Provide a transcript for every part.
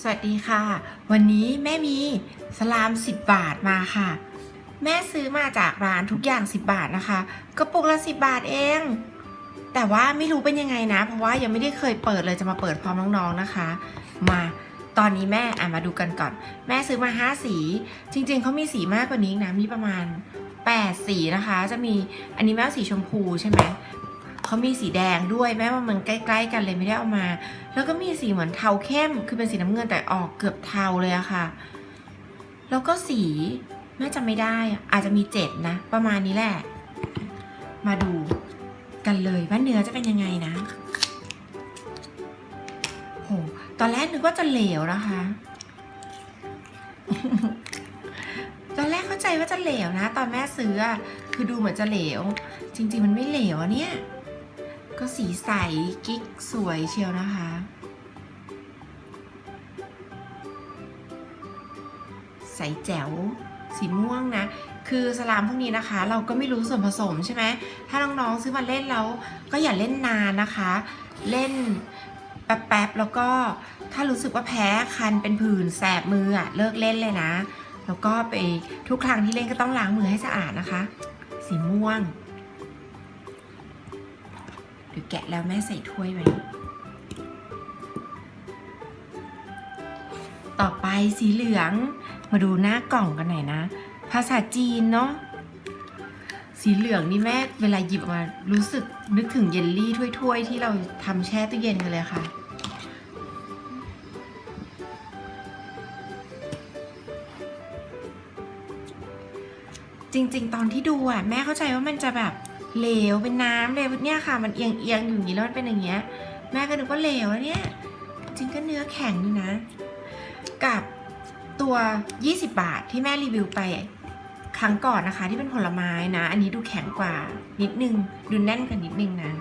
สวัสดีค่ะ วันนี้แม่มีสลาม 10 บาทมาค่ะ แม่ซื้อมาจากร้านทุกอย่าง 10 บาทนะคะกระปุกละ 10 บาทเอง แต่ว่าไม่รู้เป็นยังไงนะ เพราะว่ายังไม่ได้เคยเปิดเลยจะมาเปิดพร้อมน้องๆนะคะ มาตอนนี้แม่อะมาดูกันก่อน แม่ซื้อมา 5 สี จริง ๆเขามีสีมากกว่านี้นะมีประมาณ 8 สีนะคะ จะมีอันนี้แม่สีชมพูใช่ไหม เขามีสีแดงด้วยแม่ว่ามันใกล้ ๆ กันเลยไม่ได้เอามา แล้วก็มีสีเหมือนเทาเข้ม คือเป็นสีน้ำเงินแต่ออกเกือบเทาเลยอะค่ะ แล้วก็สีแม่จำไม่ได้อาจจะมีเจ็ดนะ ประมาณนี้แหละ มาดูกันเลยว่าเนื้อจะเป็นยังไงนะโหตอนแรกนึกว่าจะเหลวนะคะตอนแรกเข้าใจว่าจะเหลวนะ ตอนแม่ซื้อคือดูเหมือนจะเหลว จริง ๆ มันไม่เหลวเนี่ย ก็สีใสกิ๊กสวยเชียวนะคะ ใสแจ๋วสีม่วงนะ คือสลามพวกนี้นะคะ เราก็ไม่รู้ส่วนผสมใช่ไหม ถ้าน้องๆซื้อมาเล่นแล้วก็อย่าเล่นนานนะคะ เล่นแป๊บๆแล้วก็ถ้ารู้สึกว่าแพ้คันเป็นผื่นแสบมืออะเลิกเล่นเลยนะ แล้วก็ไปทุกครั้งที่เล่นก็ต้องล้างมือให้สะอาดนะคะ สีม่วง หรือแกะแล้วแม่ใส่ถ้วยไว้ ต่อไปสีเหลืองมาดูหน้ากล่องกันหน่อยนะ ภาษาจีนเนาะ สีเหลืองนี่แม่เวลาหยิบออกมารู้สึกนึกถึงเยลลี่ถ้วยๆ ที่เราทำแช่ตู้เย็นกันเลยค่ะจริง ๆ ตอนที่ดูอะ แม่เข้าใจว่ามันจะแบบ เหลวเป็นน้ำเลยเนี่ยค่ะ มันเอียงเอียงอยู่อย่างนี้แล้วมันเป็นอย่างเงี้ย แม่ก็นึกว่าเหลวแล้วเนี่ยจริงก็เนื้อแข็งนี่นะ กับตัว 20 บาทที่แม่รีวิวไปครั้งก่อนนะคะ ที่เป็นผลไม้นะ อันนี้ดูแข็งกว่า นิดนึง ดูแน่นกว่านิดนึงนะ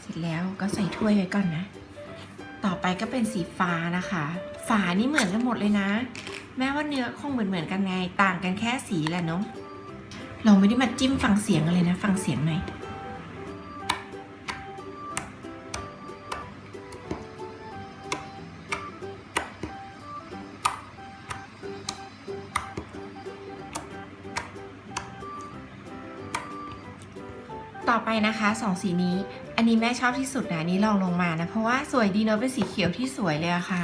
เสร็จแล้วก็ใส่ถ้วยไว้ก่อนนะ ต่อไปก็เป็นสีฟ้านะคะ ฝานี่เหมือนกันหมดเลยนะ แม้ว่าเนื้อคงเหมือนเหมือนกันไง ต่างกันแค่สีแหละเนาะเราไม่ได้มาจิ้มฟังเสียงกันเลยนะ ฟังเสียงหน่อยต่อไปนะคะสองสีนี้ อันนี้แม่ชอบที่สุดนะนนี้ลองลงมานะ เพราะว่าสวยดีเนาะเป็นสีเขียวที่สวยเลยอะค่ะ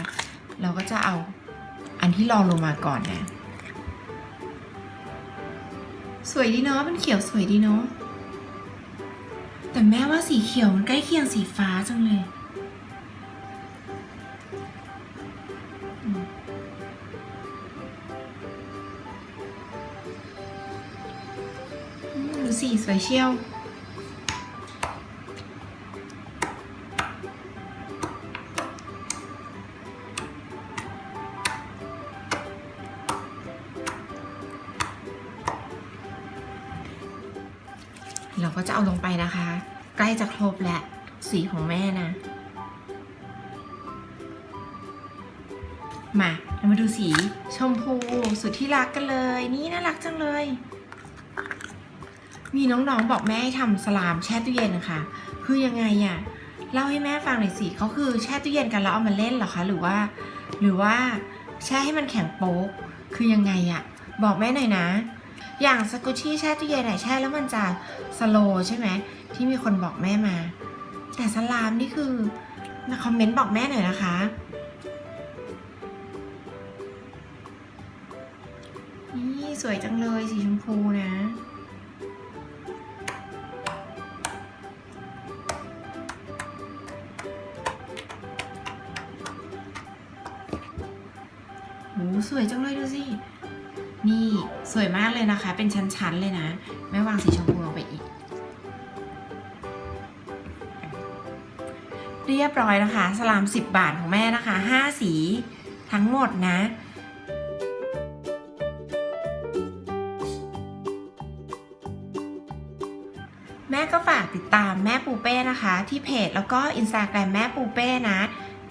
เราก็จะเอาอันที่ลองลงมาก่อนนะ สวยดีเนาะเป็นเขียวสวยดีเนาะแต่แม่ว่าสีเขียวมันใกล้เคียงสีฟ้าจังเลยดูสีสวยเชียว เราก็จะเอาลงไปนะคะ ใกล้จะครบแหละสีของแม่นะ มาเรามาดูสีชมพูสุดที่รักกันเลย นี่น่ารักจังเลย มีน้องๆบอกแม่ให้ทำสลามแช่ตู้เย็นค่ะ คือยังไงอะเล่าให้แม่ฟังหน่อยสิเขาคือแช่ตู้เย็นกันแล้วเอามาเล่นเหรอคะ หรือว่า หรือว่าแช่ให้มันแข็งโป๊ก คือยังไงอะบอกแม่หน่อยนะ อย่างสกุชี่แช่ตู้เย็นอะแช่แล้วมันจะสโลใช่ไหมที่มีคนบอกแม่มา แต่สลามนี่คือมาคอมเมนต์บอกแม่หน่อยนะคะนี่สวยจังเลยสีชมพูนะโหสวยจังเลยดูสิ นี่สวยมากเลยนะคะ เป็นชั้น ๆ เลยนะแม่วางสีชมพูลงไปอีก เรียบร้อยนะคะ สลาม 10 บาทของแม่นะคะ 5 สีทั้งหมดนะแม่ก็ฝากติดตามแม่ปูเป้นะคะ ที่เพจแล้วก็อินสตาแกรมแม่ปูเป้นะ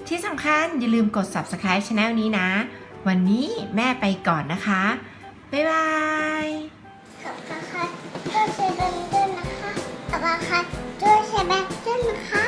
ที่สำคัญอย่าลืมกด subscribe channel นี้นะ วันนี้แม่ไปก่อนนะคะ บ๊ายบายขอบคุณค่ะช่วยแชร์แบงค์ด้วยนะคะขอบคุณค่ะช่วยแชร์แบงค์ด้วยนะคะ